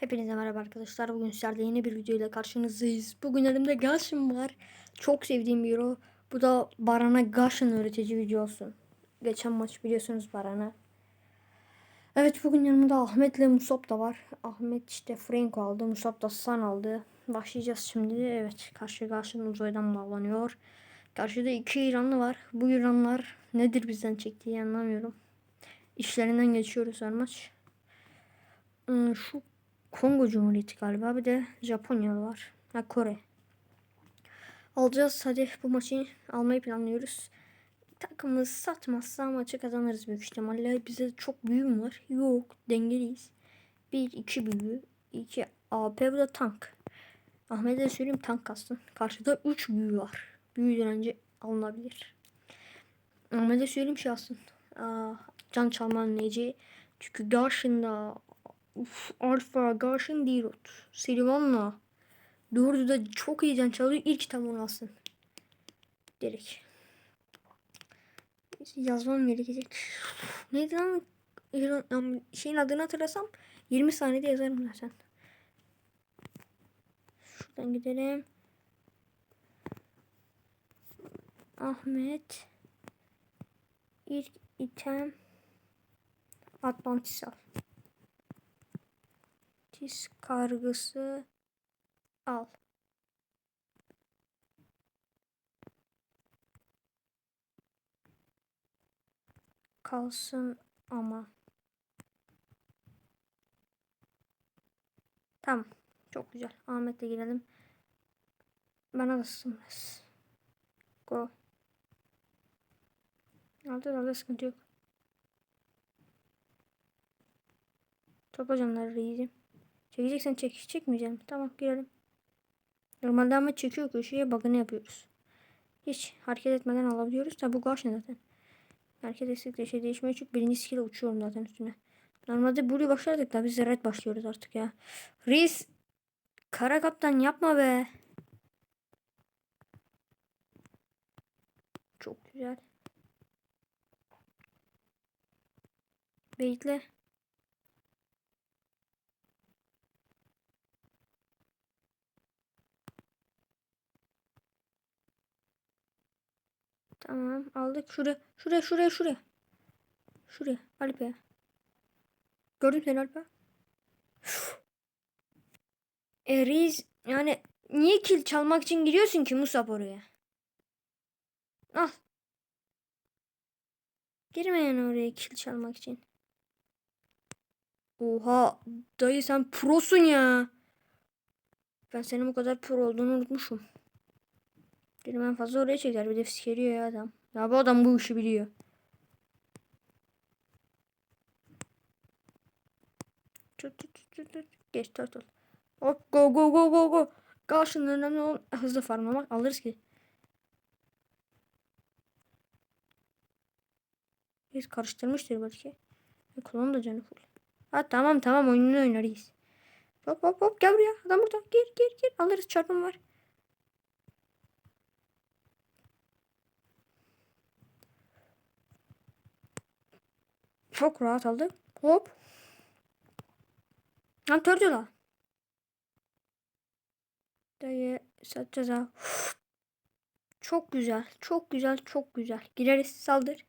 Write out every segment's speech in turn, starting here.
Hepinize merhaba arkadaşlar. Bugün sizlerle yeni bir video ile karşınızdayız. Bugün elimde Gash'ım var. Çok sevdiğim bir o. Bu da Baran'a Gash'ın öğretici videosu. Geçen maç biliyorsunuz Baran'a. Evet bugün yanımda Ahmet ile Musab da var. Ahmet işte Franco aldı. Musab da San aldı. Başlayacağız şimdi. Evet karşı Gash'ın uzaydan bağlanıyor. Karşıda iki İranlı var. Bu İranlılar nedir bizden çektiği anlamıyorum. İşlerinden geçiyoruz her maç. Hmm, Şu Kongo Cumhuriyeti galiba. Bir de Japonya var. Ha Kore. Alacağız. Hadi bu maçı almayı planlıyoruz. Takımımız satmazsa maçı kazanırız büyük ihtimalle. Bize çok büyüm var. Yok. Dengeliyiz. Bir, iki büyü. iki AP bu da tank. Ahmet'e söyleyeyim tank kastın. Karşıda 3 büyü var. Büyüden önce alınabilir. Ahmet'e söyleyeyim şey alsın. Aa, can çalma önleyici. Çünkü karşında Uf, Alfa, Garshin, Dirot. Silivan'la. Dördü de çok iyi can çalıyor. İlk tam alsın. Direkt. Yazmam gerekecek. Neydi lan? Şeyin adını hatırlasam 20 saniyede yazarım zaten. Şuradan gidelim. Ahmet. İlk item. Atlantis al. Tis kargısı al. Kalsın ama. Tamam. Çok güzel. Ahmet'le girelim. Bana da sığmaz. Go. Aldı aldı sıkıntı yok. Top hocamları iyiyim. Çekeceksen çek. Çekmeyeceğim. Tamam girelim. Normalde ama çekiyor köşeye bug'ını yapıyoruz. Hiç hareket etmeden alabiliyoruz. Tabi bu karşı zaten. Hareket ettikçe şey değişmiyor çünkü birinci skill'e uçuyorum zaten üstüne. Normalde Blue başlardık da biz Red başlıyoruz artık ya. Reis Kara kaptan yapma be. Çok güzel. Bekle. Tamam aldık. Şuraya şuraya şuraya şuraya. Şuraya Alpe. Gördün seni Alpe. E Reis yani niye kil çalmak için giriyorsun ki Musab oraya? Al. Girme yani oraya kil çalmak için. Oha dayı sen prosun ya. Ben senin bu kadar pro olduğunu unutmuşum. Dedim fazla oraya çeker. Bir de fiskeliyor ya adam. Ya bu adam bu işi biliyor. Tut tut tut tut tut. Geç turtle. Hop go go go go go. Karşının önemli olan hızlı farmlamak alırız ki. Biz karıştırmıştır belki. E, kulağın da canı full. Ha tamam tamam oyununu oynarız. Hop hop hop gel buraya. Adam burada. Gir gir gir. Alırız çarpım var. Çok rahat aldı. Hop. Lan Turtle'a. Dayı satacağız ha. Çok güzel. Çok güzel. Çok güzel. Gireriz. Saldır.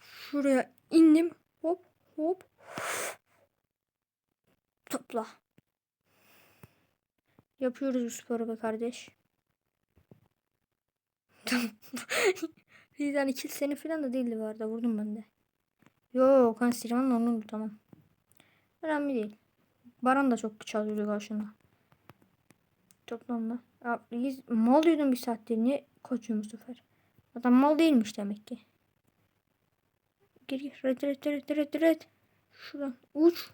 Şuraya indim. Hop hop. Topla. Yapıyoruz bu sporu be kardeş. Bir tane kill seni falan da değildi bu arada. Vurdum ben de. Yok kan Sirvan'la onu tamam. Önemli değil. Baran da çok çalıyordu karşında. Toplamda. Ya, mal diyordum bir saattir. Niye koçuyor bu sefer? Adam mal değilmiş demek ki. Gir gir. Red red red red red. Şuradan uç.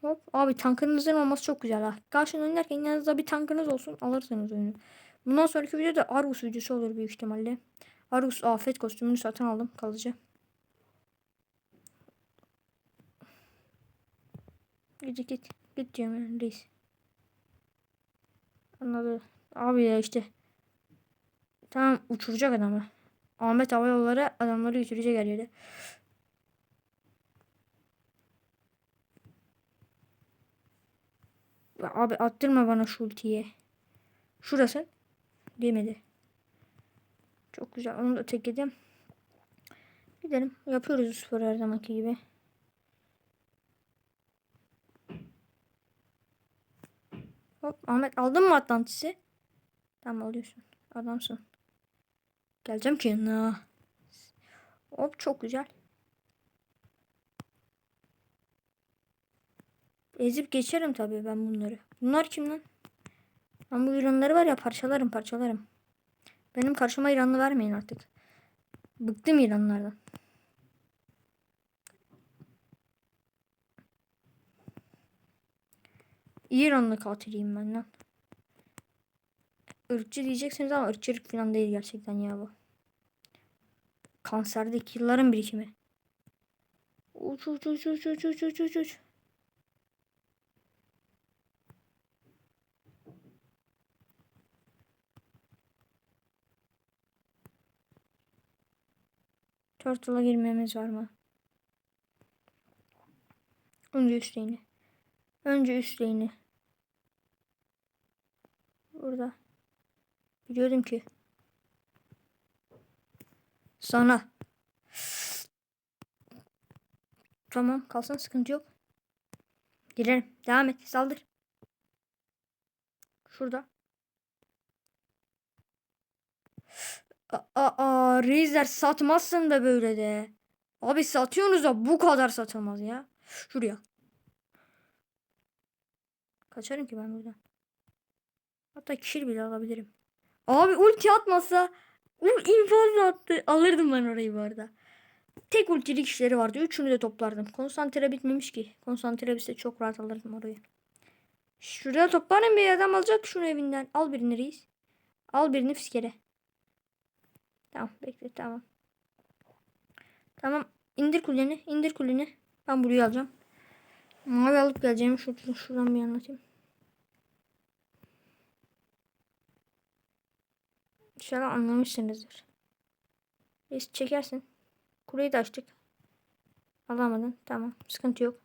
Hop. Abi tankınızın olması çok güzel ha. Karşına oynarken yanınızda bir tankınız olsun alırsınız oyunu. Bundan sonraki videoda Argus videosu olur büyük ihtimalle. Argus afet kostümünü satın aldım kalıcı. Git git. Git diyorum yani reis. Anladı. Abi ya işte. Tamam uçuracak adamı. Ahmet Hava Yolları adamları götürecek her yere. Abi attırma bana şu ultiyi. Şurası. Değmedi. Çok güzel. Onu da tek yedim. Gidelim. Yapıyoruz bu sporu her zamanki gibi. Hop Ahmet aldın mı Atlantis'i? Tamam alıyorsun. Adamsın. Geleceğim ki yanına. Hop çok güzel. Ezip geçerim tabii ben bunları. Bunlar kim lan? Ben bu İranlıları var ya parçalarım parçalarım. Benim karşıma İranlı vermeyin artık. Bıktım İranlardan. İranlı katiliyim ben lan. Irkçı diyeceksiniz ama ırkçılık falan değil gerçekten ya bu. Kanserdeki yılların birikimi. Uç uç uç uç uç uç uç uç Turtle'a girmemiz var mı? Önce üstlerini. Önce üstlerini. Burada. Biliyordum ki. Sana. Tamam kalsın sıkıntı yok. Girelim. Devam et. Saldır. Şurada. Aa, Razer satmazsın da böyle de. Abi satıyorsunuz da bu kadar satılmaz ya. Şuraya. Kaçarım ki ben buradan. Hatta kişi bile alabilirim. Abi ulti atmasa infaz attı. Alırdım ben orayı bu arada. Tek ultili kişileri vardı. Üçünü de toplardım. Konsantre bitmemiş ki. Konsantre bitse çok rahat alırdım orayı. Şuraya toplarım bir adam alacak şunu evinden. Al birini reis. Al birini fiskere. Tamam bekle tamam. Tamam indir kuleni indir kuleni. Ben burayı alacağım. Mavi alıp geleceğim. Şuradan, şuradan bir anlatayım. İnşallah anlamışsınızdır. Biz çekersin. Kuleyi de açtık. Alamadın. Tamam. Sıkıntı yok.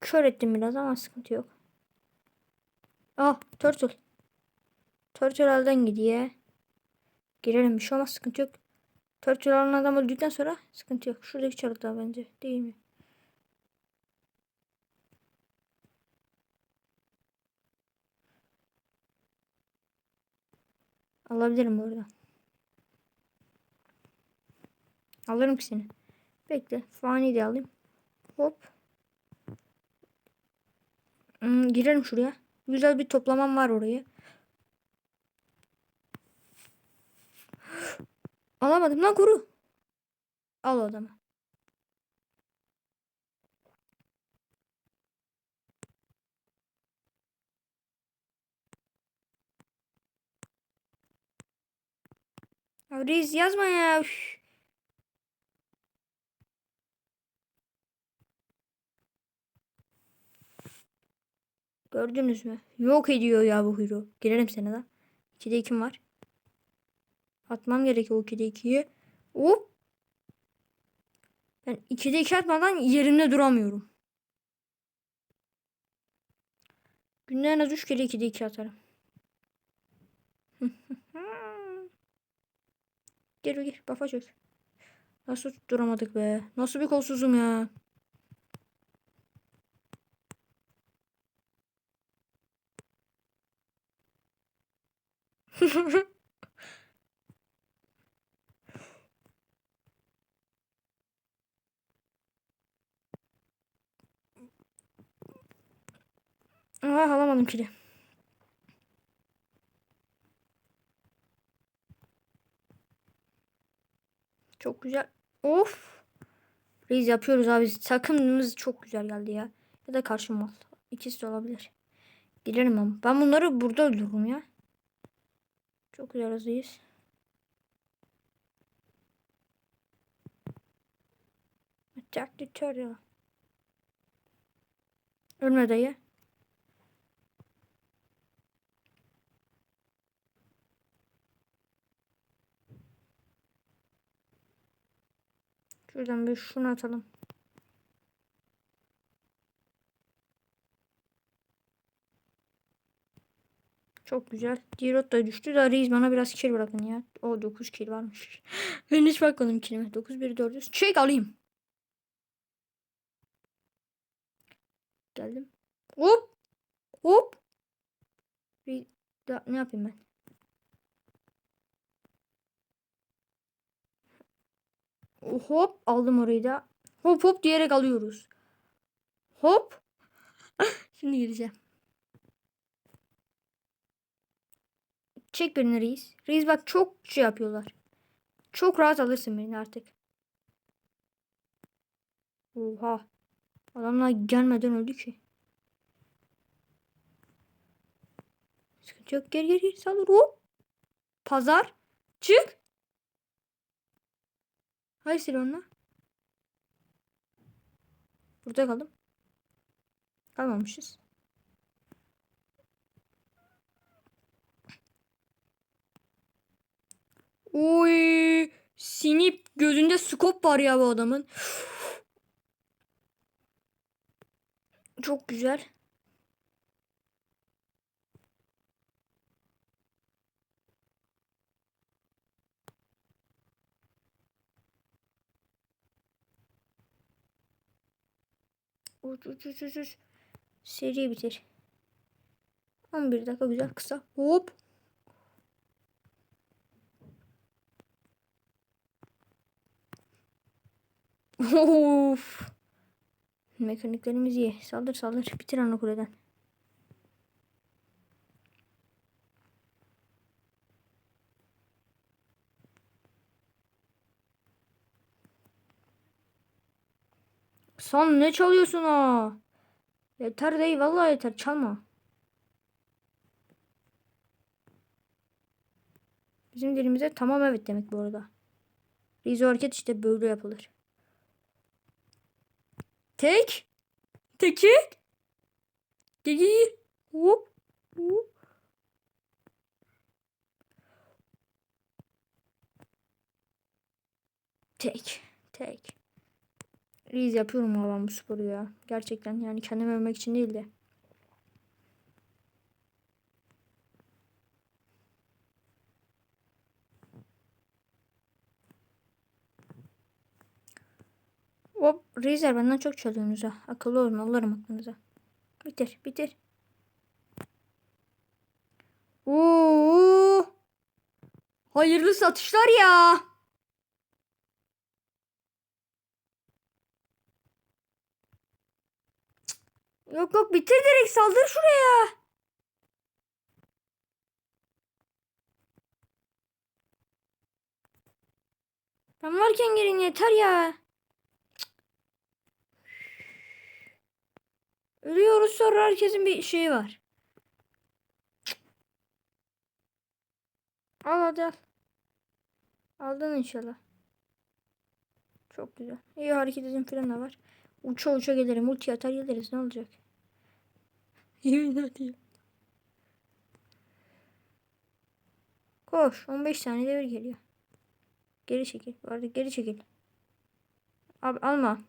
Kör ettim biraz ama sıkıntı yok. Ah turtle. Turtle elden gidiyor. Girelim bir şey olmaz sıkıntı yok. Turtle alan adam öldükten sonra sıkıntı yok. Şuradaki çalık daha bence. Değil mi? Alabilirim bu arada. Alırım ki seni. Bekle. Fani de alayım. Hop. Hmm, girelim şuraya. Güzel bir toplamam var orayı. Alamadım lan kuru. Al adamı. Ya yazma ya. Üf. Gördünüz mü? Yok ediyor ya bu hero. Girelim sana da. 2'de 2'm var. Atmam gerekiyor o 2'de 2'yi. Hop. Ben 2'de 2 atmadan yerimde duramıyorum. Günde en az 3 kere 2'de 2 atarım. gel gel bafa çök. Nasıl duramadık be? Nasıl bir kolsuzum ya? Aa alamadım kili. Çok güzel. Of. Reis yapıyoruz abi. Takımımız çok güzel geldi ya. Ya da karşı mal. İkisi de olabilir. Giderim ama. Ben bunları burada öldürürüm ya. Çok güzel hızlıyız. Attack the turtle. Ölme dayı. Şuradan bir şunu atalım. Çok güzel. Dirot da düştü da Reis bana biraz kill bırakın ya. O 9 kill varmış. ben hiç bakmadım killime. 9 1 400. Çek alayım. Geldim. Hop. Hop. Bir da, ne yapayım ben? Hop aldım orayı da. Hop hop diyerek alıyoruz. Hop. Şimdi gireceğim. Çek birini reis. Reis bak çok şey yapıyorlar. Çok rahat alırsın beni artık. Oha. Adamlar gelmeden öldü ki. Sıkıntı yok. Gel gel gel. Saldır. Hop. Pazar. Çık. Hayır silahına. Burada kaldım. Kalmamışız. Oy. Sinip gözünde skop var ya bu adamın. Çok güzel. Uç uç uç uç uç. Seri bitir. 11 dakika güzel kısa. Hop. Of. Mekaniklerimiz iyi. Saldır saldır. Bitir ana kuleden. Son ne çalıyorsun o? Yeter değil vallahi yeter çalma. Bizim dilimize tamam evet demek bu arada. Rizo hareket işte böyle yapılır. Tek. Teki. Gigi. Hop. Hop. Tek. Tek. Riz yapıyorum ben bu sporu ya. Gerçekten yani kendimi övmek için değil de. Hop Razer benden çok çalıyorsunuz ha. Akıllı olun alırım aklınıza. Bitir bitir. Oo. Hayırlı satışlar ya. Yok yok bitir direkt saldır şuraya. Ben varken gelin yeter ya. Ölüyoruz sonra herkesin bir şeyi var. Al hadi al. Aldın inşallah. Çok güzel. İyi hareket edin falan da var. Uça uça gelirim. Ulti atar geliriz. Ne olacak? Yemin hadi. Koş. 15 saniyede bir geliyor. Geri çekil. Bu arada geri çekil. Abi alma.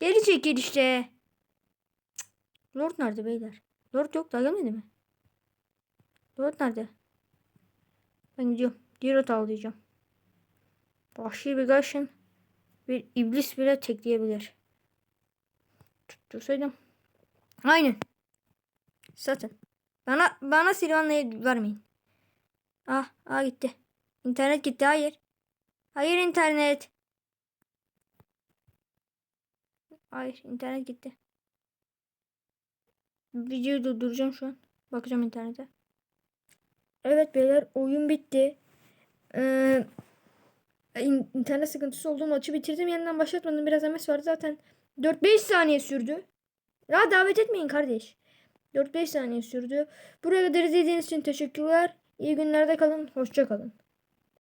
Geri çekil işte. Cık. Lord nerede beyler? Lord yok daha gelmedi mi? Lord nerede? Ben gidiyorum. Dirot avlayacağım. Vahşi bir gaşın bir iblis bile tekleyebilir. Tuttursaydım. Aynen. Satın. Bana bana Silvan'la vermeyin. Ah, ah gitti. İnternet gitti. Hayır. Hayır internet. Hayır internet gitti. Videoyu durduracağım şu an. Bakacağım internete. Evet beyler oyun bitti. Ee, in- internet sıkıntısı olduğu maçı bitirdim. Yeniden başlatmadım. Biraz MS vardı zaten. 4-5 saniye sürdü. Ya davet etmeyin kardeş. 4-5 saniye sürdü. Buraya kadar izlediğiniz için teşekkürler. İyi günlerde kalın. Hoşça kalın.